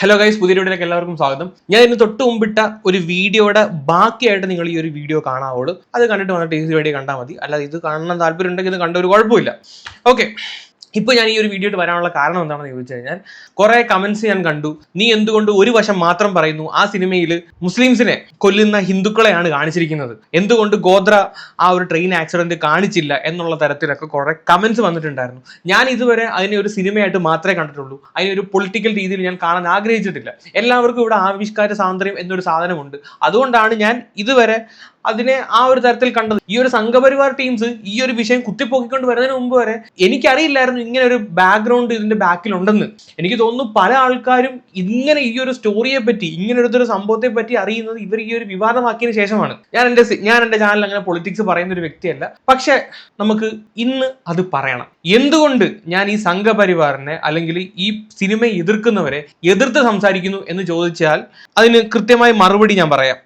Hello guys പുതിയ വീഡിയോയിലേക്ക് എല്ലാവർക്കും സ്വാഗതം. ഞാൻ ഇതിന് തൊട്ട് മുമ്പിട്ട ഒരു വീഡിയോയുടെ ബാക്കിയായിട്ട് നിങ്ങൾ ഈ ഒരു വീഡിയോ കാണാവുള്ളൂ. അത് കണ്ടിട്ട് വന്നിട്ട് ഈ വീഡിയോ കണ്ടാൽ മതി. അല്ലാതെ ഇത് കാണാൻ താല്പര്യം ഉണ്ടെങ്കിൽ ഇത് കണ്ട ഒരു കുഴപ്പമില്ല. ഓക്കെ ഇപ്പോൾ ഞാൻ ഈ ഒരു വീഡിയോ വരാനുള്ള കാരണം എന്താണെന്ന് ചോദിച്ചു കഴിഞ്ഞാൽ കുറേ കമന്റ്സ് ഞാൻ കണ്ടു. നീ എന്തുകൊണ്ട് ഒരു വശം മാത്രം പറയുന്നു? ആ സിനിമയിൽ മുസ്ലിംസിനെ കൊല്ലുന്ന ഹിന്ദുക്കളെയാണ് കാണിച്ചിരിക്കുന്നത്. എന്തുകൊണ്ട് ഗോത്ര ആ ഒരു ട്രെയിൻ ആക്സിഡന്റ് കാണിച്ചില്ല എന്നുള്ള തരത്തിലൊക്കെ കുറേ കമന്റ്സ് വന്നിട്ടുണ്ടായിരുന്നു. ഞാൻ ഇതുവരെ അതിനെ ഒരു സിനിമയായിട്ട് മാത്രമേ കണ്ടിട്ടുള്ളൂ. അതിനെ ഒരു പൊളിറ്റിക്കൽ രീതിയിൽ ഞാൻ കാണാൻ ആഗ്രഹിച്ചിട്ടില്ല. എല്ലാവർക്കും ഇവിടെ ആവിഷ്കാര സ്വാതന്ത്ര്യം എന്നൊരു സാധനമുണ്ട്. അതുകൊണ്ടാണ് ഞാൻ ഇതുവരെ അതിനെ ആ ഒരു തരത്തിൽ കണ്ടത്. ഈ ഒരു സംഘപരിവാർ ടീംസ് ഈ ഒരു വിഷയം കുത്തിപ്പൊക്കിക്കൊണ്ട് വരുന്നതിന് മുമ്പ് വരെ എനിക്കറിയില്ലായിരുന്നു ഇങ്ങനെ ഒരു ബാക്ക്ഗ്രൗണ്ട് ഇതിന്റെ ബാക്കിൽ ഉണ്ടെന്ന് എനിക്ക് തോന്നുന്നു പല ആൾക്കാരും ഇങ്ങനെ ഈ ഒരു സ്റ്റോറിയെ പറ്റി ഇങ്ങനെ ഒരു സംഭവത്തെ പറ്റി അറിയുന്നത് ഇവർ ഈ ഒരു വിവാദമാക്കിയതിനു ശേഷമാണ്. ഞാൻ എന്റെ സി- ഞാൻ എന്റെ ചാനലിൽ അങ്ങനെ പൊളിറ്റിക്സ് പറയുന്ന ഒരു വ്യക്തിയല്ല. പക്ഷെ നമുക്ക് ഇന്ന് അത് പറയണം. എന്തുകൊണ്ട് ഞാൻ ഈ സംഘപരിവാറിനെ അല്ലെങ്കിൽ ഈ സിനിമയെ എതിർക്കുന്നവരെ എതിർത്ത് സംസാരിക്കുന്നു എന്ന് ചോദിച്ചാൽ അതിന് കൃത്യമായി മറുപടി ഞാൻ പറയാം.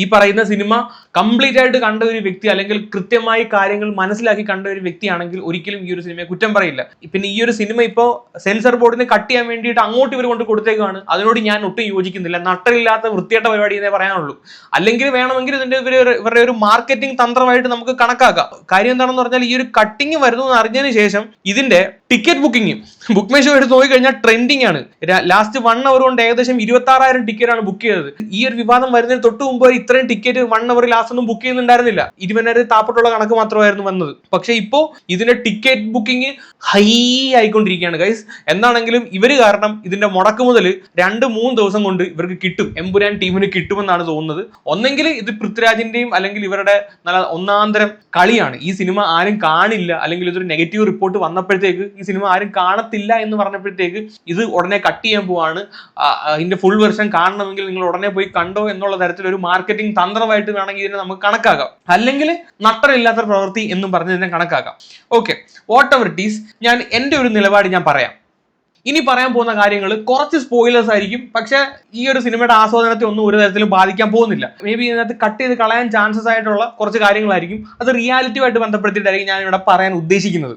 ഈ പറയുന്ന സിനിമ കംപ്ലീറ്റ് ആയിട്ട് കണ്ട ഒരു വ്യക്തി അല്ലെങ്കിൽ കൃത്യമായി കാര്യങ്ങൾ മനസ്സിലാക്കി കണ്ട ഒരു വ്യക്തിയാണെങ്കിൽ ഒരിക്കലും ഈ ഒരു സിനിമയെ കുറ്റം പറയില്ല. പിന്നെ ഈ ഒരു സിനിമ ഇപ്പോൾ സെൻസർ ബോർഡിന് കട്ട് ചെയ്യാൻ വേണ്ടിയിട്ട് അങ്ങോട്ട് ഇവർ കൊണ്ട് കൊടുത്തേക്കാണ് അതിനോട് ഞാൻ ഒട്ടും യോജിക്കുന്നില്ല. നട്ടരില്ലാത്ത വൃത്തിയായിട്ട പരിപാടി എന്നേ പറയാനുള്ളൂ. അല്ലെങ്കിൽ വേണമെങ്കിൽ ഇതിന്റെ ഇവർ ഇവരുടെ ഒരു മാർക്കറ്റിംഗ് തന്ത്രമായിട്ട് നമുക്ക് കണക്കാക്കാം. കാര്യം എന്താണെന്ന് പറഞ്ഞാൽ ഈ ഒരു കട്ടിങ് വരുന്നു എന്ന് അറിഞ്ഞതിന് ശേഷം ഇതിന്റെ ticket booking book my show എടുത്ത് നോക്കിക്കഴിഞ്ഞാൽ ട്രെൻഡിങ് ആണ്. ലാസ്റ്റ് വൺ അവർ കൊണ്ട് ഏകദേശം ഇരുപത്തി ആറായിരം ടിക്കറ്റ് ആണ് ബുക്ക് ചെയ്തത്. ഈ ഒരു വിവാദം വരുന്നതിന് തൊട്ട് മുമ്പ് ഇത്രയും ടിക്കറ്റ് വൺ അവർ ലാസ്റ്റ് ഒന്നും ബുക്ക് ചെയ്യുന്നുണ്ടായിരുന്നില്ല. ഇരുപതിനായിരം താപ്പെട്ടുള്ള കണക്ക് മാത്രമായിരുന്നു വന്നത്. പക്ഷെ ഇപ്പോ ഇതിന്റെ ടിക്കറ്റ് ബുക്കിംഗ് ഹൈ ആയിക്കൊണ്ടിരിക്കുകയാണ് ഗൈസ് എന്താണെങ്കിലും ഇവർ കാരണം ഇതിന്റെ മുടക്ക് മുതൽ രണ്ട് മൂന്ന് ദിവസം കൊണ്ട് ഇവർക്ക് കിട്ടും. എമ്പുരാൻ ടീമിന് കിട്ടുമെന്നാണ് തോന്നുന്നത്. ഒന്നെങ്കിൽ ഇത് പൃഥ്വിരാജിന്റെയും അല്ലെങ്കിൽ ഇവരുടെ നല്ല ഒന്നാന്തരം കളിയാണ്. ഈ സിനിമ ആരും കാണില്ല. അല്ലെങ്കിൽ ഇതൊരു നെഗറ്റീവ് റിപ്പോർട്ട് വന്നപ്പോഴത്തേക്ക് ഈ സിനിമ ആരും കാണത്തില്ല എന്ന് പറഞ്ഞപ്പോഴത്തേക്ക് ഇത് ഉടനെ കട്ട് ചെയ്യാൻ പോവാണ്. ഇതിന്റെ ഫുൾ വെർഷൻ കാണണമെങ്കിൽ നിങ്ങൾ ഉടനെ പോയി കണ്ടോ എന്നുള്ള തരത്തിൽ ഒരു മാർക്കറ്റിംഗ് തന്ത്രമായിട്ട് വേണമെങ്കിൽ ഇതിനെ നമുക്ക് കണക്കാക്കാം. അല്ലെങ്കിൽ നട്ടറില്ലാത്ത പ്രവൃത്തി എന്നും പറഞ്ഞ് ഇതിനെ കണക്കാക്കാം. Okay whatever it is ഞാൻ എന്റെ ഒരു നിലപാട് ഞാൻ പറയാം. ഇനി പറയാൻ പോകുന്ന കാര്യങ്ങൾ കുറച്ച് സ്പോയിലേഴ്സ് ആയിരിക്കും. പക്ഷെ ഈ ഒരു സിനിമയുടെ ആസ്വാദനത്തെ ഒന്നും ഒരു തരത്തിലും ബാധിക്കാൻ പോകുന്നില്ല. മേ ബി ഇതിനകത്ത് കട്ട് ചെയ്ത് കളയാൻ ചാൻസസ് ആയിട്ടുള്ള കുറച്ച് കാര്യങ്ങളായിരിക്കും. അത് റിയാലിറ്റിയുമായിട്ട് ബന്ധപ്പെടുത്തിയിട്ടായിരിക്കും ഞാൻ ഇവിടെ പറയാൻ ഉദ്ദേശിക്കുന്നത്.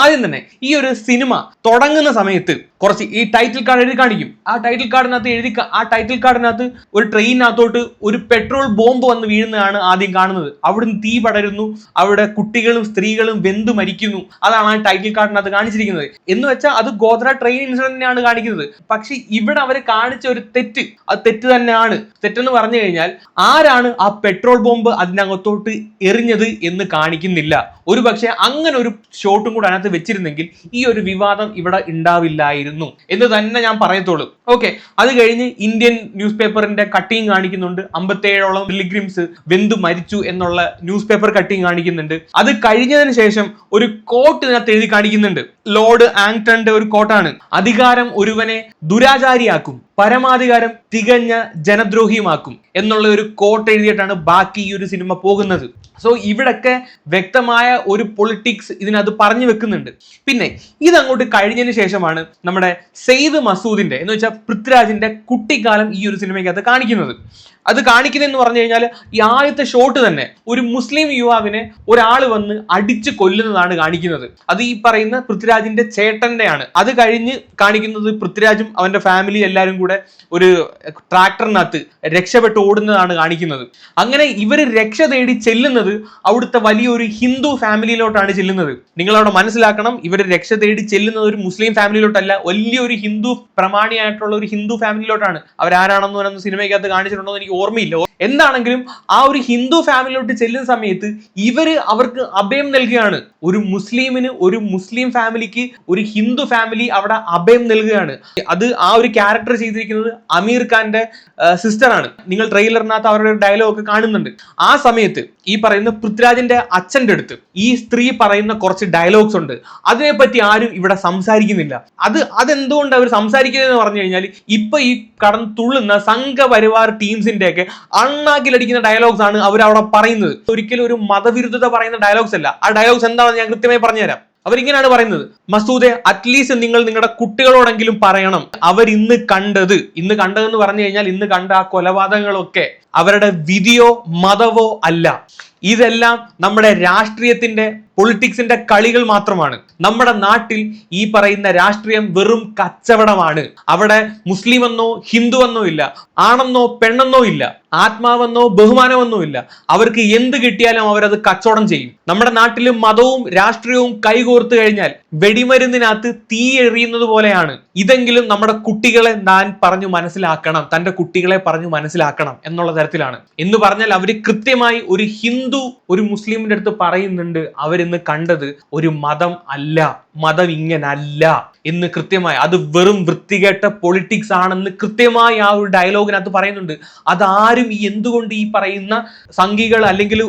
ആദ്യം തന്നെ ഈ ഒരു സിനിമ തുടങ്ങുന്ന സമയത്ത് കുറച്ച് ഈ ടൈറ്റിൽ കാർഡ് എഴുതി കാണിക്കും. ആ ടൈറ്റിൽ കാർഡിനകത്ത് എഴുതി ആ ടൈറ്റിൽ കാർഡിനകത്ത് ഒരു ട്രെയിനിനകത്തോട്ട് ഒരു പെട്രോൾ ബോംബ് വന്ന് വീഴുന്നതാണ് ആദ്യം കാണുന്നത്. അവിടുന്ന് തീ പടരുന്നു. അവിടെ കുട്ടികളും സ്ത്രീകളും വെന്തു മരിക്കുന്നു. അതാണ് ആ ടൈറ്റിൽ കാർഡിനകത്ത് കാണിച്ചിരിക്കുന്നത്. എന്ന് വെച്ചാൽ അത് ഗോത്ര ട്രെയിൻ ഇൻസിഡന്റിനെയാണ് കാണിക്കുന്നത്. പക്ഷെ ഇവിടെ അവർ കാണിച്ച ഒരു തെറ്റ്. അത് തെറ്റ് തന്നെയാണ്. തെറ്റെന്ന് പറഞ്ഞു കഴിഞ്ഞാൽ ആരാണ് ആ പെട്രോൾ ബോംബ് അതിനകത്തോട്ട് എറിഞ്ഞത് എന്ന് കാണിക്കുന്നില്ല. ഒരു പക്ഷേ അങ്ങനെ ഒരു ഷോട്ടും കൂടെ അതിനകത്ത് വെച്ചിരുന്നെങ്കിൽ ഈ ഒരു വിവാദം ഇവിടെ ഉണ്ടാവില്ലായിരുന്നു. എന്ന് തന്നെ ഞാൻ പറയത്തുള്ളൂ. ഓക്കെ അത് കഴിഞ്ഞ് ഇന്ത്യൻ ന്യൂസ് പേപ്പറിന്റെ കട്ടിങ് കാണിക്കുന്നുണ്ട്. അമ്പത്തേഴോളം പിലിഗ്രിംസ് വെന്തു മരിച്ചു എന്നുള്ള ന്യൂസ് പേപ്പർ കട്ടിങ് കാണിക്കുന്നുണ്ട്. അത് കഴിഞ്ഞതിന് ശേഷം ഒരു കോട്ട് ഇതിനകത്ത് എഴുതി കാണിക്കുന്നുണ്ട്. ലോർഡ് ആങ്ടന്റെ ഒരു കോട്ടാണ്. അധികാരം ഒരുവനെ ദുരാചാരിയാക്കും പരമാധികാരം തികഞ്ഞ ജനദ്രോഹിയുമാക്കും എന്നുള്ള ഒരു കോട്ട് എഴുതിയിട്ടാണ് ബാക്കി ഈ ഒരു സിനിമ പോകുന്നത്. സോ ഇവിടൊക്കെ വ്യക്തമായ ഒരു പൊളിറ്റിക്സ് ഇതിനകത്ത് പറഞ്ഞു വെക്കുന്നുണ്ട്. പിന്നെ ഇതങ്ങോട്ട് കഴിഞ്ഞതിന് ശേഷമാണ് നമ്മുടെ സെയ്ദ് മസൂദിന്റെ എന്ന് വെച്ചാൽ പൃഥ്വിരാജിന്റെ കുട്ടിക്കാലം ഈ ഒരു സിനിമയ്ക്കകത്ത് കാണിക്കുന്നത്. അത് കാണിക്കുന്നതെന്ന് പറഞ്ഞു കഴിഞ്ഞാൽ ഈ ആദ്യത്തെ ഷോട്ട് തന്നെ ഒരു മുസ്ലിം യുവാവിനെ ഒരാൾ വന്ന് അടിച്ച് കൊല്ലുന്നതാണ് കാണിക്കുന്നത്. അത് ഈ പറയുന്ന പൃഥ്വിരാജിന്റെ ചേട്ടന്റെയാണ് അത് കഴിഞ്ഞ് കാണിക്കുന്നത് പൃഥ്വിരാജും അവന്റെ ഫാമിലി എല്ലാവരും കൂടെ ഒരു ട്രാക്ടറിനകത്ത് രക്ഷപ്പെട്ട് ഓടുന്നതാണ് കാണിക്കുന്നത്. അങ്ങനെ ഇവർ രക്ഷ തേടി ചെല്ലുന്നത് അവിടുത്തെ വലിയൊരു ഹിന്ദു ഫാമിലിയിലോട്ടാണ് ചെല്ലുന്നത്. നിങ്ങൾ അവിടെ മനസ്സിലാക്കണം ഇവർ രക്ഷ തേടി ചെല്ലുന്നത് ഒരു മുസ്ലിം ഫാമിലിയിലോട്ടല്ല വലിയൊരു ഹിന്ദു പ്രമാണിയായിട്ടുള്ള ഒരു ഹിന്ദു ഫാമിലിയിലോട്ടാണ്. അവരാരാണെന്ന് പറയുന്ന സിനിമയ്ക്കകത്ത് കാണിച്ചിട്ടുണ്ടോ എന്ന് എനിക്ക് ഓർമ്മയില്ല. എന്താണെങ്കിലും ആ ഒരു ഹിന്ദു ഫാമിലിയിലോട്ട് ചെല്ലുന്ന സമയത്ത് ഇവർ അവർക്ക് അഭയം നൽകുകയാണ്. ഒരു മുസ്ലിമിന് ഒരു മുസ്ലിം ഫാമിലിക്ക് ഒരു ഹിന്ദു ഫാമിലി അവിടെ അഭയം നൽകുകയാണ്. അത് ആ ഒരു ക്യാരക്ടർ ചെയ്തിരിക്കുന്നത് അമീർ ഖാന്റെ സിസ്റ്ററാണ് നിങ്ങൾ ട്രെയിലറിനകത്ത് അവരുടെ ഡയലോഗ് ഒക്കെ കാണുന്നുണ്ട്. ആ സമയത്ത് ഈ പറയുന്ന പൃഥ്വിരാജിന്റെ അച്ഛന്റെ അടുത്ത് ഈ സ്ത്രീ പറയുന്ന കുറച്ച് ഡയലോഗ്സ് ഉണ്ട്. അതിനെപ്പറ്റി ആരും ഇവിടെ സംസാരിക്കുന്നില്ല. അത് അതെന്തുകൊണ്ട് അവർ സംസാരിക്കുന്നതെന്ന് പറഞ്ഞു കഴിഞ്ഞാൽ ഇപ്പൊ ഈ കടന്ന് തുള്ളുന്ന സംഘപരിവാർ ടീംസിന്റെ ഒക്കെ അണ്ണാക്കിലടിക്കുന്ന ഡയലോഗ്സ് ആണ് അവർ അവിടെ പറയുന്നത്. ഒരിക്കലും ഒരു മതവിരുദ്ധത പറയുന്ന ഡയലോഗ്സ് അല്ല. ആ ഡയലോഗ്സ് എന്താണെന്ന് ഞാൻ കൃത്യമായി പറഞ്ഞുതരാം. അവരിങ്ങനെയാണ് പറയുന്നത്. മസൂദെ അറ്റ്ലീസ്റ്റ് നിങ്ങൾ നിങ്ങളുടെ കുട്ടികളോടെങ്കിലും പറയണം. അവർ ഇന്ന് കണ്ടത്. ഇന്ന് കണ്ടതെന്ന് പറഞ്ഞു കഴിഞ്ഞാൽ ഇന്ന് കണ്ട ആ കൊലപാതകങ്ങളൊക്കെ അവരുടെ വിധിയോ മതവോ അല്ല. ഇതെല്ലാം നമ്മുടെ രാഷ്ട്രീയത്തിന്റെ പൊളിറ്റിക്സിന്റെ കളികൾ മാത്രമാണ്. നമ്മുടെ നാട്ടിൽ ഈ പറയുന്ന രാഷ്ട്രീയം വെറും കച്ചവടമാണ്. അവിടെ മുസ്ലിം എന്നോ ഹിന്ദു എന്നോ ഇല്ല ആണെന്നോ പെണ്ണെന്നോ ഇല്ല ആത്മാവെന്നോ ബഹുമാനമെന്നോ ഇല്ല. അവർക്ക് എന്ത് കിട്ടിയാലും അവരത് കച്ചവടം ചെയ്യും. നമ്മുടെ നാട്ടിലും മതവും രാഷ്ട്രീയവും കൈകോർത്ത് കഴിഞ്ഞാൽ വെടിമരുന്നിനകത്ത് തീ എറിയുന്നത് പോലെയാണ്. ഇതെങ്കിലും നമ്മുടെ കുട്ടികളെ താൻ പറഞ്ഞു മനസ്സിലാക്കണം തന്റെ കുട്ടികളെ പറഞ്ഞു മനസ്സിലാക്കണം എന്നുള്ള തരത്തിലാണ്. എന്ന് പറഞ്ഞാൽ അവർ കൃത്യമായി ഒരു ഹിന്ദു ഒരു മുസ്ലിമിന്റെ അടുത്ത് പറയുന്നുണ്ട് അവരിന്ന് കണ്ടത് ഒരു മതം അല്ല മതം ഇങ്ങനല്ല എന്ന് കൃത്യമായി. അത് വെറും വൃത്തികെട്ട പൊളിറ്റിക്സ് ആണെന്ന് കൃത്യമായി ആ ഒരു ഡയലോഗിനകത്ത് പറയുന്നുണ്ട്. അതാരും ഈ എന്തുകൊണ്ട് ഈ പറയുന്ന സംഘികൾ അല്ലെങ്കിൽ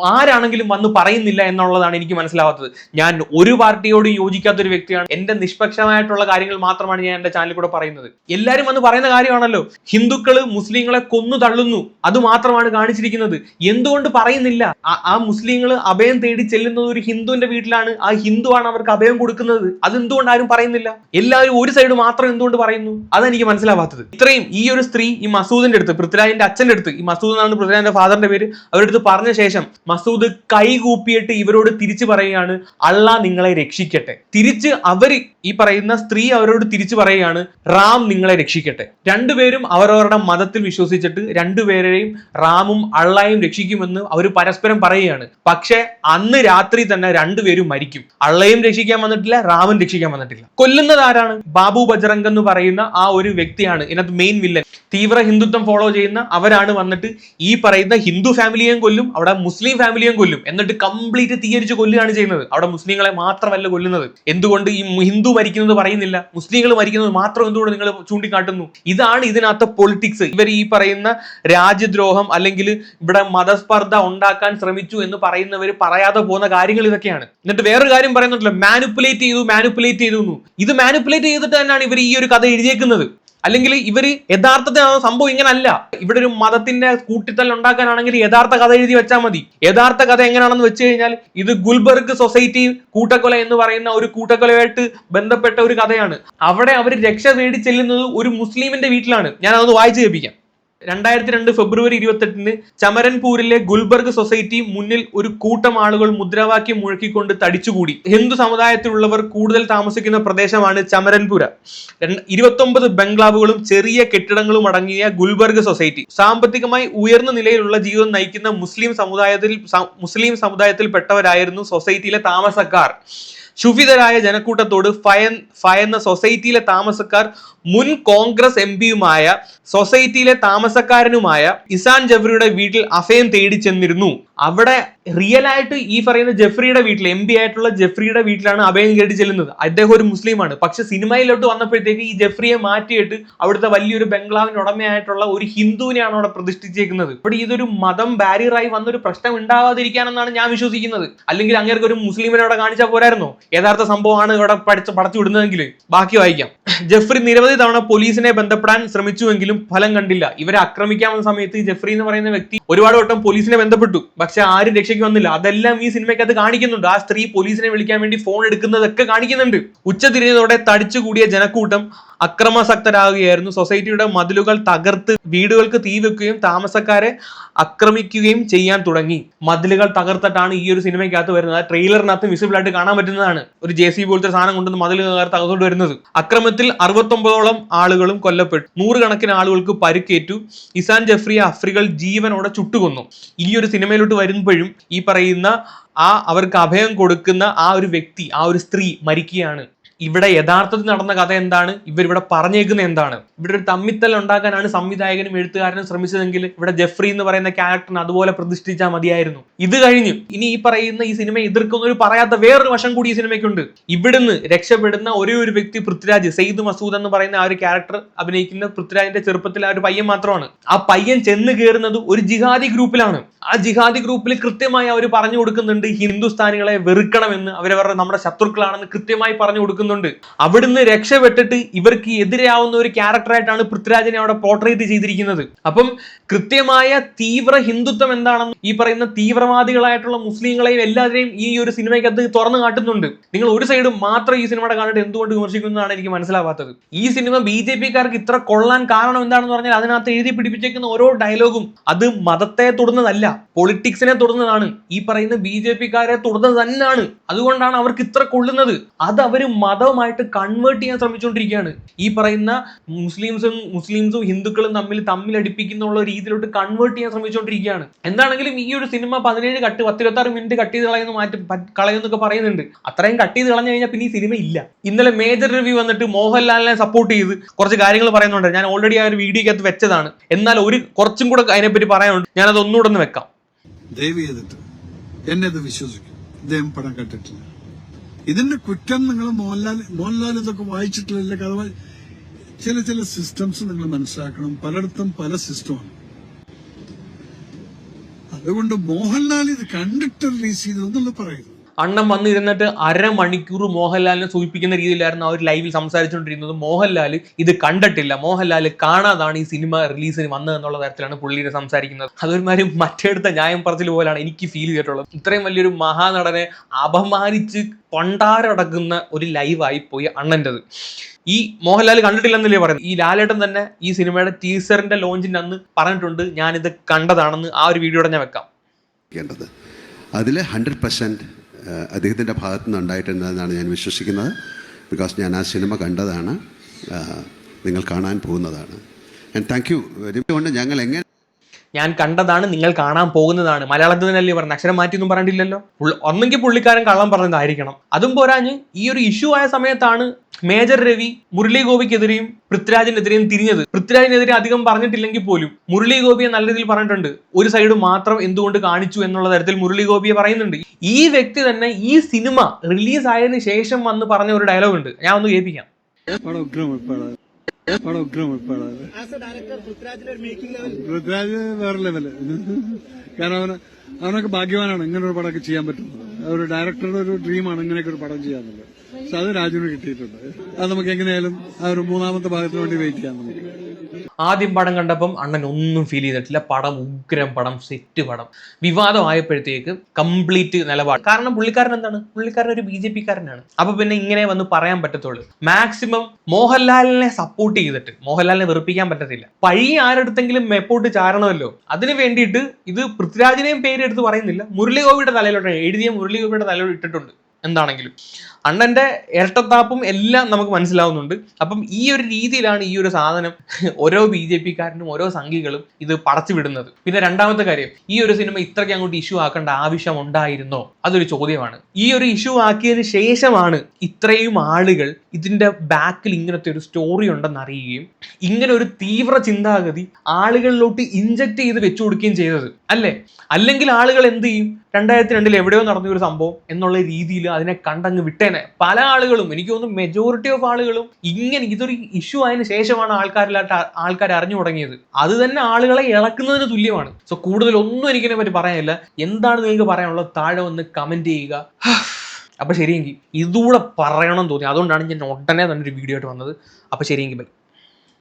ആരാണെങ്കിലും വന്ന് പറയുന്നില്ല എന്നുള്ളതാണ് എനിക്ക് മനസ്സിലാവാത്തത്. ഞാൻ ഒരു പാർട്ടിയോട് യോജിക്കാത്ത ഒരു വ്യക്തിയാണ്. എന്റെ നിഷ്പക്ഷമായിട്ടുള്ള കാര്യങ്ങൾ മാത്രമാണ് ഞാൻ എന്റെ ചാനലിൽ കൂടെ പറയുന്നത്. എല്ലാവരും വന്ന് പറയുന്ന കാര്യമാണല്ലോ. ഹിന്ദുക്കൾ മുസ്ലിങ്ങളെ കൊന്നു തള്ളുന്നു. അത് മാത്രമാണ് കാണിച്ചിരിക്കുന്നത്. എന്തുകൊണ്ട് പറയുന്നില്ല? ആ- മുസ്ലിങ്ങൾ അഭയം തേടി ചെല്ലുന്നത് ഒരു ഹിന്ദുവിന്റെ വീട്ടിലാണ്. ആ ഹിന്ദുവാണ് അവർക്ക് അഭയം കൊടുക്കുന്നത്. അതെന്തുകൊണ്ട് ആരും പറയുന്നില്ല? എല്ലാവരും ഒരു സൈഡ് മാത്രം എന്തുകൊണ്ട് പറയുന്നു? അതെനിക്ക് മനസ്സിലാവാത്തത്. ഇത്രയും ഈ ഒരു സ്ത്രീ ഈ മസൂദിന്റെ അടുത്ത് പൃഥ്വിരാജിന്റെ അച്ഛന്റെ അടുത്ത് ഈ മസൂദ് എന്നാണ് പൃഥ്വിരാജിന്റെ ഫാദറിന്റെ പേര് അവരുടെ അടുത്ത് പറഞ്ഞ ശേഷം മസൂദ് കൈകൂപ്പിയിട്ട് ഇവരോട് തിരിച്ചു പറയുകയാണ് അള്ളാഹ് നിങ്ങളെ രക്ഷിക്കട്ടെ. തിരിച്ച് അവർ ഈ പറയുന്ന സ്ത്രീ അവരോട് തിരിച്ചു പറയുകയാണ് റാം നിങ്ങളെ രക്ഷിക്കട്ടെ. രണ്ടുപേരും അവരവരുടെ മതത്തിൽ വിശ്വസിച്ചിട്ട് രണ്ടുപേരെയും റാമും അള്ളായും രക്ഷിക്കുമെന്ന് അവർ പരസ്പരം പറയുകയാണ്. പക്ഷെ അന്ന് രാത്രി തന്നെ രണ്ടുപേരും മരിക്കും. അള്ളയും രക്ഷിക്കാൻ വന്നിട്ടില്ല റാമും രക്ഷിക്കാൻ വന്നിട്ടില്ല. കൊല്ലുന്നത് ആരാണ്? ബാബു ബജറംഗ് എന്ന് പറയുന്ന ആ ഒരു വ്യക്തിയാണ് ഇതിനകത്ത് മെയിൻ വില്ലൻ തീവ്ര ഹിന്ദുത്വം ഫോളോ ചെയ്യുന്ന അവരാണ് വന്നിട്ട് ഈ പറയുന്ന ഹിന്ദു ഫാമിലിയെയും കൊല്ലും അവിടെ മുസ്ലിം ഫാമിലിയെയും കൊല്ലും. എന്നിട്ട് കംപ്ലീറ്റ് തീയരിച്ച് കൊല്ലുകയാണ് ചെയ്യുന്നത്. അവിടെ മുസ്ലിങ്ങളെ മാത്രമല്ല കൊല്ലുന്നത്. എന്തുകൊണ്ട് ഈ ഹിന്ദു മരിക്കുന്നത് പറയുന്നില്ല? മുസ്ലിങ്ങൾ മരിക്കുന്നത് മാത്രം എന്തുകൊണ്ട് നിങ്ങൾ ചൂണ്ടിക്കാട്ടുന്നു? ഇതാണ് ഇതിനകത്ത് പൊളിറ്റിക്സ് ഇവർ ഈ പറയുന്ന രാജ്യദ്രോഹം അല്ലെങ്കിൽ ഇവിടെ മതസ്പർദ്ധ ഉണ്ടാക്കാൻ ശ്രമിച്ചു എന്ന് പറയുന്നവർ പറയാതെ പോകുന്ന കാര്യങ്ങൾ ഇതൊക്കെയാണ്. എന്നിട്ട് വേറൊരു കാര്യം പറയുന്നുണ്ടല്ലോ. മാനുപ്പുലേറ്റ് ചെയ്തു മാനുപ്പുലേറ്റ് ചെയ്തു ഇത് മാനുപ്പുലേറ്റ് ചെയ്തിട്ട് തന്നെയാണ് ഇവർ ഈ ഒരു കഥ എഴുതിയേക്കുന്നത്. അല്ലെങ്കിൽ ഇവർ യഥാർത്ഥത്തിൽ സംഭവം ഇങ്ങനെ അല്ല ഇവിടെ ഒരു മതത്തിന്റെ കൂട്ടിത്തൽ ഉണ്ടാക്കാനാണെങ്കിൽ യഥാർത്ഥ കഥ എഴുതി വെച്ചാൽ മതി. യഥാർത്ഥ കഥ എങ്ങനെയാണെന്ന് വെച്ച് കഴിഞ്ഞാൽ ഇത് ഗുൽബർഗ് സൊസൈറ്റി കൂട്ടക്കൊല എന്ന് പറയുന്ന ഒരു കൂട്ടക്കൊലയായിട്ട് ബന്ധപ്പെട്ട ഒരു കഥയാണ്. അവിടെ അവർ രക്ഷ തേടി ചെല്ലുന്നത് ഒരു മുസ്ലിമിന്റെ വീട്ടിലാണ്. ഞാൻ അതൊന്ന് വായിച്ചു കേൾപ്പിക്കാം. രണ്ടായിരത്തി രണ്ട് ഫെബ്രുവരി ഇരുപത്തെട്ടിന് ചമരൻപൂരിലെ ഗുൽബർഗ് സൊസൈറ്റി മുന്നിൽ ഒരു കൂട്ടം ആളുകൾ മുദ്രാവാക്യം മുഴക്കിക്കൊണ്ട് തടിച്ചുകൂടി. ഹിന്ദു സമുദായത്തിലുള്ളവർ കൂടുതൽ താമസിക്കുന്ന പ്രദേശമാണ് ചമരൻപുര. ഇരുപത്തൊമ്പത് ബംഗ്ലാവുകളും ചെറിയ കെട്ടിടങ്ങളും അടങ്ങിയ ഗുൽബർഗ് സൊസൈറ്റി. സാമ്പത്തികമായി ഉയർന്ന നിലയിലുള്ള ജീവിതം നയിക്കുന്ന മുസ്ലിം സമുദായത്തിൽ മുസ്ലിം സമുദായത്തിൽപ്പെട്ടവരായിരുന്നു സൊസൈറ്റിയിലെ താമസക്കാർ. ക്ഷുഭിതരായ ജനക്കൂട്ടത്തോട് ഫയൻ ഫയന്ന സൊസൈറ്റിയിലെ താമസക്കാർ മുൻ കോൺഗ്രസ് എം പിയുമായ സൊസൈറ്റിയിലെ താമസക്കാരനുമായ ഇസാൻ ജബ്രിയുടെ വീട്ടിൽ അഭയം തേടി ചെന്നിരുന്നു. അവിടെ റിയൽ ആയിട്ട് ഈ പറയുന്ന ജെഫ്രിയുടെ വീട്ടിൽ എം പി ആയിട്ടുള്ള ജെഫ്രിയുടെ വീട്ടിലാണ് അഭയം കേട്ട് ചെല്ലുന്നത്. അദ്ദേഹം ഒരു മുസ്ലിമാണ്. പക്ഷെ സിനിമയിലോട്ട് വന്നപ്പോഴത്തേക്ക് ഈ ജെഫ്രിയെ മാറ്റിയിട്ട് അവിടുത്തെ വലിയൊരു ബംഗ്ലാവിന് ഉടമയായിട്ടുള്ള ഒരു ഹിന്ദുവിനെയാണ് അവിടെ പ്രതിഷ്ഠിച്ചേക്കുന്നത്. ഇവിടെ ഇതൊരു മതം ബാരിയറായി വന്നൊരു പ്രശ്നം ഉണ്ടാവാതിരിക്കാനെന്നാണ് ഞാൻ വിശ്വസിക്കുന്നത്. അല്ലെങ്കിൽ അങ്ങേർക്ക് ഒരു മുസ്ലിമിനെ അവിടെ കാണിച്ചാൽ പോരായിരുന്നോ? യഥാർത്ഥ സംഭവമാണ് ഇവിടെ പഠിച്ച് പടച്ചു വിടുന്നതെങ്കിൽ. ബാക്കി വായിക്കാം. ജഫ്രി നിരവധി തവണ പോലീസിനെ ബന്ധപ്പെടാൻ ശ്രമിച്ചുവെങ്കിലും ഫലം കണ്ടില്ല. ഇവരെ ആക്രമിക്കാൻ വന്ന സമയത്ത് ജെഫ്രി എന്ന് പറയുന്ന വ്യക്തി ഒരുപാട് വട്ടം പോലീസിനെ ബന്ധപ്പെട്ടു. പക്ഷെ ആരും രക്ഷയ്ക്ക് വന്നില്ല. അതെല്ലാം ഈ സിനിമയ്ക്കകത്ത് കാണിക്കുന്നുണ്ട്. ആ സ്ത്രീ പോലീസിനെ വിളിക്കാൻ വേണ്ടി ഫോൺ എടുക്കുന്നതൊക്കെ കാണിക്കുന്നുണ്ട്. ഉച്ചതിരിഞ്ഞതോടെ തടിച്ചുകൂടിയ ജനക്കൂട്ടം അക്രമാസക്തരാകുകയായിരുന്നു. സൊസൈറ്റിയുടെ മതിലുകൾ തകർത്ത് വീടുകൾക്ക് തീ വെക്കുകയും താമസക്കാരെ ആക്രമിക്കുകയും ചെയ്യാൻ തുടങ്ങി. മതിലുകൾ തകർത്തിട്ടാണ് ഈ ഒരു സിനിമയ്ക്കകത്ത് വരുന്നത്. ട്രെയിലറിനകത്ത് വിസിബിൾ ആയിട്ട് കാണാൻ പറ്റുന്നതാണ്. ഒരു ജെ സി പോലത്തെ സാധനം കൊണ്ടുവന്ന് മതിൽ തകർത്ത് വരുന്നത്. വരുന്നത് അക്രമത്തിൽ അറുപത്തൊമ്പതോളം ആളുകളും കൊല്ലപ്പെട്ടു. നൂറുകണക്കിന് ആളുകൾക്ക് പരിക്കേറ്റു. ഇസാൻ ജഫ്രി അഫ്രികൾ ജീവനോടെ ചുട്ടുകൊന്നു. ഈ ഒരു സിനിമയിലോട്ട് വരുമ്പോഴും ഈ പറയുന്ന ആ അവർക്ക് അഭയം കൊടുക്കുന്ന ആ ഒരു വ്യക്തി ആ ഒരു സ്ത്രീ മരിക്കുകയാണ്. ഇവിടെ യഥാർത്ഥത്തിൽ നടന്ന കഥ എന്താണ്? ഇവരിവിടെ പറഞ്ഞേക്കുന്ന എന്താണ്? ഇവിടെ ഒരു തമ്മിത്തൽ ഉണ്ടാക്കാനാണ് സംവിധായകനും എഴുത്തുകാരനും ശ്രമിച്ചതെങ്കിൽ ഇവിടെ ജെഫ്രി എന്ന് പറയുന്ന ക്യാരക്ടറിന് അതുപോലെ പ്രതിഷ്ഠിച്ചാൽ മതിയായിരുന്നു. ഇത് കഴിഞ്ഞു ഇനി ഈ പറയുന്ന ഈ സിനിമ ഒരു പറയാത്ത വേറൊരു വശം കൂടി ഈ സിനിമയ്ക്കുണ്ട്. ഇവിടുന്ന് രക്ഷപ്പെടുന്ന ഒരേ ഒരു വ്യക്തി പൃഥ്വിരാജ് സെയ്ദ് മസൂദ് എന്ന് പറയുന്ന ആ ഒരു ക്യാരക്ടർ അഭിനയിക്കുന്ന പൃഥ്വിരാജിന്റെ ചെറുപ്പത്തിൽ ആ ഒരു പയ്യൻ മാത്രമാണ്. ആ പയ്യൻ ചെന്ന് കയറുന്നത് ഒരു ജിഹാദി ഗ്രൂപ്പിലാണ്. ആ ജിഹാദി ഗ്രൂപ്പിൽ കൃത്യമായി അവർ പറഞ്ഞു കൊടുക്കുന്നുണ്ട് ഹിന്ദുസ്ഥാനികളെ വെറുക്കണമെന്ന്. അവരവരുടെ നമ്മുടെ ശത്രുക്കളാണെന്ന് കൃത്യമായി പറഞ്ഞു കൊടുക്കുന്നുണ്ട്. കൊടുക്കുന്നുണ്ട്. അവിടുന്ന് രക്ഷപ്പെട്ടിട്ട് ഇവർക്ക് എതിരാവുന്ന ഒരു ക്യാരക്ടറായിട്ടാണ് പൃഥ്വിരാജിനെ അവിടെ പോർട്രേറ്റ് ചെയ്തിരിക്കുന്നത്. അപ്പം കൃത്യമായ തീവ്ര ഹിന്ദുത്വം എന്താണെന്ന് ഈ പറയുന്ന തീവ്രവാദികളായിട്ടുള്ള മുസ്ലിങ്ങളെയും എല്ലാവരെയും ഈ ഒരു സിനിമയ്ക്കകത്ത് തുറന്നു കാട്ടുന്നുണ്ട്. നിങ്ങൾ ഒരു സൈഡ് മാത്രം ഈ സിനിമയുടെ കണ്ടിട്ട് എന്തുകൊണ്ട് വിമർശിക്കുന്നതാണ് എനിക്ക് മനസ്സിലാവാത്തത്. ഈ സിനിമ ബി ജെ പിക്കാർക്ക് ഇത്ര കൊള്ളാൻ കാരണം എന്താണെന്ന് പറഞ്ഞാൽ അതിനകത്ത് എഴുതി പിടിപ്പിച്ചേക്കുന്ന ഓരോ ഡയലോഗും അത് മതത്തെ തുടർന്നതല്ല പൊളിറ്റിക്സിനെ തുടർന്നതാണ് ഈ പറയുന്ന ബി ജെ പിക്കാരെ തുടർന്നത് തന്നെയാണ്. അതുകൊണ്ടാണ് അവർക്ക് ഇത്ര കൊള്ളുന്നത്. അത് അവർ മതമായിട്ട് കൺവേർട്ട് ചെയ്യാൻ ശ്രമിച്ചുകൊണ്ടിരിക്കുകയാണ്. ഈ പറയുന്ന മുസ്ലിംസും മുസ്ലിംസും ഹിന്ദുക്കളും തമ്മിൽ തമ്മിലടിപ്പിക്കുന്ന രീതിയിലോട്ട് കൺവേർട്ട് ചെയ്യാൻ ശ്രമിച്ചുകൊണ്ടിരിക്കുകയാണ്. എന്താണെങ്കിലും ഈ ഒരു സിനിമ പതിനേഴ് കട്ട് പത്തിരുപത്തി ആറ് മിനിറ്റ് കട്ട് ചെയ്ത് കളയുന്ന മാറ്റി കളയുന്നൊക്കെ പറയുന്നുണ്ട്. അത്രയും കട്ട് ചെയ്ത് കളഞ്ഞു കഴിഞ്ഞാൽ പിന്നെ ഈ സിനിമ ഇല്ല. ഇന്നലെ മേജർ റിവ്യൂ വന്നിട്ട് മോഹൻലാലിനെ സപ്പോർട്ട് ചെയ്ത് കുറച്ച് കാര്യങ്ങൾ പറയുന്നുണ്ട്. ഞാൻ ഓൾറെഡി ആ ഒരു വീഡിയോക്കകത്ത് വെച്ചതാണ്. എന്നാൽ ഒരു കുറച്ചും കൂടെ അതിനെപ്പറ്റി പറയാനുണ്ട്. ഞാനത് ഒന്നുകൂടെ ഒന്ന് വെക്കാം. ദയവ് എന്നെ അത് വിശ്വസിക്കും. ഇദ്ദേഹം പടം കണ്ടിട്ടില്ല. ഇതിന്റെ കുറ്റം നിങ്ങൾ മോഹൻലാൽ മോഹൻലാൽ ഇതൊക്കെ വായിച്ചിട്ടില്ല കഥ ചില ചില സിസ്റ്റംസ് നിങ്ങൾ മനസ്സിലാക്കണം. പലയിടത്തും പല സിസ്റ്റമാണ് അതുകൊണ്ട് മോഹൻലാൽ ഇത് കണ്ടിട്ട് റിലീസ് ചെയ്തു എന്നുള്ളത് പറയുന്നു. അണ്ണൻ വന്നിരുന്നിട്ട് അരമണിക്കൂർ മോഹൻലാലിനെ സൂചിപ്പിക്കുന്ന രീതിയിലായിരുന്നു ആ ഒരു ലൈവിൽ സംസാരിച്ചുകൊണ്ടിരുന്നത്. മോഹൻലാൽ ഇത് കണ്ടിട്ടില്ല. മോഹൻലാൽ കാണാതാണ് ഈ സിനിമ റിലീസിന് വന്നത് എന്നുള്ള തരത്തിലാണ് പുള്ളിയുടെ സംസാരിക്കുന്നത്. അതൊരുമാതിരി മറ്റെടുത്ത ന്യായം പറച്ചിൽ പോലാണ് എനിക്ക് ഫീൽ ചെയ്തിട്ടുള്ളത്. ഇത്രയും വലിയൊരു മഹാനടനെ അപമാനിച്ച് കൊണ്ടാരടക്കുന്ന ഒരു ലൈവായി പോയി അണ്ണന്റെത്. ഈ മോഹൻലാൽ കണ്ടിട്ടില്ലെന്നല്ലേ പറയുന്നത്. ഈ ലാലേട്ടൻ തന്നെ ഈ സിനിമയുടെ ടീസറിന്റെ ലോഞ്ചിന്റെ അന്ന് പറഞ്ഞിട്ടുണ്ട് ഞാനിത് കണ്ടതാണെന്ന് ആ ഒരു വീഡിയോടെ ഞാൻ വെക്കാം. അതിലെ ഹൺഡ്രഡ് പെർസെന്റ് അദ്ദേഹത്തിന്റെ ഭാഗത്തു നിന്ന് ഉണ്ടായിട്ടുണ്ടെന്നാണ് ഞാൻ വിശ്വസിക്കുന്നത്. ബിക്കോസ് ഞാൻ ആ സിനിമ കണ്ടതാണ്. നിങ്ങൾ കാണാൻ പോകുന്നതാണ്. ആൻഡ് താങ്ക് യു കൊണ്ട് ഞങ്ങൾ എങ്ങനെ ഞാൻ കണ്ടതാണ് നിങ്ങൾ കാണാൻ പോകുന്നതാണ്. മലയാളത്തിൽ തന്നെയല്ലേ പറഞ്ഞത്? അക്ഷരം മാറ്റിയൊന്നും പറഞ്ഞിട്ടില്ലല്ലോ? ഒന്നെങ്കിൽ പുള്ളിക്കാരൻ കള്ളം പറഞ്ഞതായിരിക്കണം. അതും പോരാഞ്ഞ് ഈ ഒരു ഇഷ്യൂ ആയ സമയത്താണ് മേജർ രവി മുരളി ഗോപിക്കെതിരെയും പൃഥ്വിരാജിനെതിരെയും തിരിഞ്ഞത്. പൃഥ്വിരാജിനെതിരെ അധികം പറഞ്ഞിട്ടില്ലെങ്കിൽ പോലും മുരളി ഗോപിയെ നല്ല രീതിയിൽ പറഞ്ഞിട്ടുണ്ട്. ഒരു സൈഡ് മാത്രം എന്തുകൊണ്ട് കാണിച്ചു എന്നുള്ള തരത്തിൽ മുരളി ഗോപിയെ പറയുന്നുണ്ട്. ഈ വ്യക്തി തന്നെ ഈ സിനിമ റിലീസ് ആയതിനു ശേഷം വന്ന് പറഞ്ഞ ഒരു ഡയലോഗ് ഉണ്ട്. ഞാൻ ഒന്ന് കേൾപ്പിക്കാം. കാരണം അവന് അവനൊക്കെ ഭാഗ്യവാനാണ് ഇങ്ങനെ ഒരു പടമൊക്കെ ചെയ്യാൻ പറ്റുന്നത്. ഒരു ഡയറക്ടറുടെ ഒരു ഡ്രീമാണ് ഇങ്ങനെയൊക്കെ ഒരു പടം ചെയ്യാന്നുള്ളത്. അത് രാജുവിന് കിട്ടിയിട്ടുണ്ട്. അത് നമുക്ക് എങ്ങനെയായാലും ആ ഒരു മൂന്നാമത്തെ ഭാഗത്തിന് വേണ്ടി വെയിറ്റ് ചെയ്യാം നമുക്ക്. ആദ്യം പടം കണ്ടപ്പം അണ്ണൻ ഒന്നും ഫീൽ ചെയ്തിട്ടില്ല. പടം ഉഗ്രം പടം സെറ്റ് പടം. വിവാദമായപ്പോഴത്തേക്ക് കംപ്ലീറ്റ് നിലപാട്. കാരണം പുള്ളിക്കാരൻ എന്താണ്? പുള്ളിക്കാരൻ ഒരു ബി ജെ പിക്കാരനാണ്. അപ്പൊ പിന്നെ ഇങ്ങനെ വന്ന് പറയാൻ പറ്റത്തുള്ളൂ. മാക്സിമം മോഹൻലാലിനെ സപ്പോർട്ട് ചെയ്തിട്ട് മോഹൻലാലിനെ വെറുപ്പിക്കാൻ പറ്റത്തില്ല. പഴി ആരെടുത്തെങ്കിലും മെപ്പോട്ട് ചാരണമല്ലോ അതിന് വേണ്ടിയിട്ട് ഇത് പൃഥ്വിരാജിനെയും പേരെടുത്ത് പറയുന്നില്ല. മുരളി ഗോപിയുടെ തലയിലോട്ട് എഴുതിയ മുരളി ഗോപിയുടെ തലയിലോട്ട് ഇട്ടിട്ടുണ്ട്. എന്താണെങ്കിലും. അണ്ണന്റെ ഇരട്ടത്താപ്പും എല്ലാം നമുക്ക് മനസ്സിലാവുന്നുണ്ട്. അപ്പം ഈ ഒരു രീതിയിലാണ് ഈ ഒരു സാധനം ഓരോ ബി ജെ പിക്കാരനും ഓരോ സംഘികളും ഇത് പടച്ചു വിടുന്നത് പിന്നെ രണ്ടാമത്തെ കാര്യം ഈ ഒരു സിനിമ ഇത്രയ്ക്ക് അങ്ങോട്ട് ഇഷ്യൂ ആക്കേണ്ട ആവശ്യം ഉണ്ടായിരുന്നോ? അതൊരു ചോദ്യമാണ്. ഈ ഒരു ഇഷ്യൂ ആക്കിയതിന് ശേഷമാണ് ഇത്രയും ആളുകൾ ഇതിന്റെ ബാക്കിൽ ഇങ്ങനത്തെ ഒരു സ്റ്റോറി ഉണ്ടെന്ന് അറിയുകയും ഇങ്ങനെ ഒരു തീവ്ര ചിന്താഗതി ആളുകളിലോട്ട് ഇഞ്ചക്ട് ചെയ്ത് വെച്ചു കൊടുക്കുകയും ചെയ്തത്. അല്ലേ? അല്ലെങ്കിൽ ആളുകൾ എന്ത് ചെയ്യും? രണ്ടായിരത്തി രണ്ടിൽ എവിടെയോ നടന്ന ഒരു സംഭവം എന്നുള്ള രീതിയിൽ അതിനെ കണ്ടങ്ങ് വിട്ടേനെ. പല ആളുകളും എനിക്ക് തോന്നുന്നു മെജോറിറ്റി ഓഫ് ആളുകളും ഇങ്ങനെ ഇതൊരു ഇഷ്യൂ ആയതിനു ശേഷമാണ് ആൾക്കാരിലായിട്ട് ആൾക്കാർ അറിഞ്ഞു തുടങ്ങിയത്. അത് തന്നെ ആളുകളെ ഇളക്കുന്നതിന് തുല്യമാണ്. സോ കൂടുതൽ ഒന്നും എനിക്കിനെ പറ്റി പറയാനില്ല. എന്താണ് നിങ്ങൾക്ക് പറയാനുള്ളത്? താഴെ ഒന്ന് കമന്റ് ചെയ്യുക. അപ്പൊ ശരിയെങ്കിൽ ഇതുകൂടെ പറയണം തോന്നി. അതുകൊണ്ടാണ് ഞാൻ ഉടനെ തന്നെ ഒരു വീഡിയോ ആയിട്ട് വന്നത്. അപ്പൊ ശരിയെങ്കിൽ ബൈ